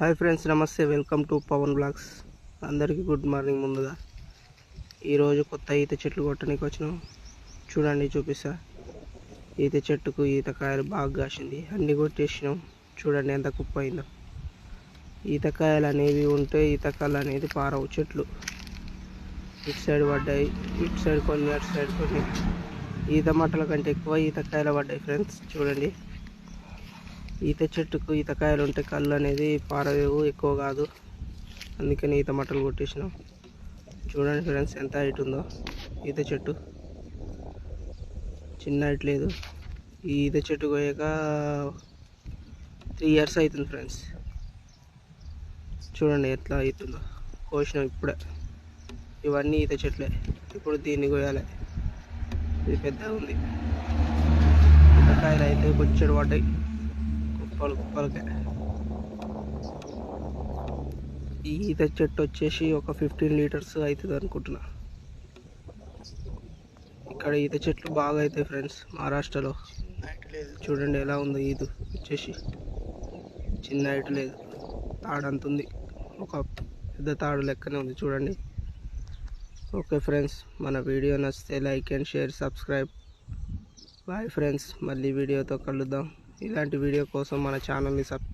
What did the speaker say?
Hi friends నమస్తే. Welcome to Pavan blogs. అందరికీ good morning ముందుగా. ఈరోజు కొత్త ఈత చెట్లు కొట్టడానికి వచ్చినాం. చూడండి చూపిస్తా. ఈత చెట్టుకు ఈతకాయలు బాగా కాసింది. అన్నీ కొట్టేసినాం. చూడండి ఎంత కుప్ప అయిందో. ఈతకాయలు అనేవి ఉంటే ఈతకాయలు అనేది పారవు చెట్లు. ఇటు సైడ్ పడ్డాయి. ఇటు సైడ్ కొన్ని అటు సైడ్ కొన్ని. ఈత మట్టల కంటే ఎక్కువ ఈతకాయలు పడ్డాయి ఫ్రెండ్స్. చూడండి. ఈత చెట్టుకు ఈతకాయలు ఉంటే కళ్ళు అనేది పారవేవు ఎక్కువ కాదు. అందుకని ఈత మట్టలు కొట్టేసినాం. చూడండి ఫ్రెండ్స్ ఎంత హైట్ ఉందో ఈత చెట్టు. చిన్న హైట్ లేదు. ఈ ఈత చెట్టు పోయాక త్రీ ఇయర్స్ అవుతుంది ఫ్రెండ్స్. చూడండి ఎట్లా అవుతుందో కోసినాం ఇప్పుడే. ఇవన్నీ ఈత చెట్లే. ఇప్పుడు దీన్ని కోయాలి ఇది పెద్దగా ఉంది. ఈతకాయలు అయితే బొచ్చడు పడ్డాయి. కుప్పలు కుప్పలకే ఈత చెట్టు వచ్చేసి ఒక ఫిఫ్టీన్ లీటర్స్ అవుతుంది అనుకుంటున్నా. ఇక్కడ ఈత చెట్లు బాగా అవుతాయి ఫ్రెండ్స్ మహారాష్ట్రలో. చూడండి ఎలా ఉందో ఈదు వచ్చేసి. చిన్న హైట్ లేదు. తాడు ఉంది. ఒక పెద్ద తాడు లెక్కనే ఉంది చూడండి. ఓకే ఫ్రెండ్స్ మన వీడియో నచ్చితే like and share subscribe. Bye friends మళ్ళీ వీడియోతో కలుద్దాం. ఇలాంటి వీడియో కోసం మన ఛానల్ని సబ్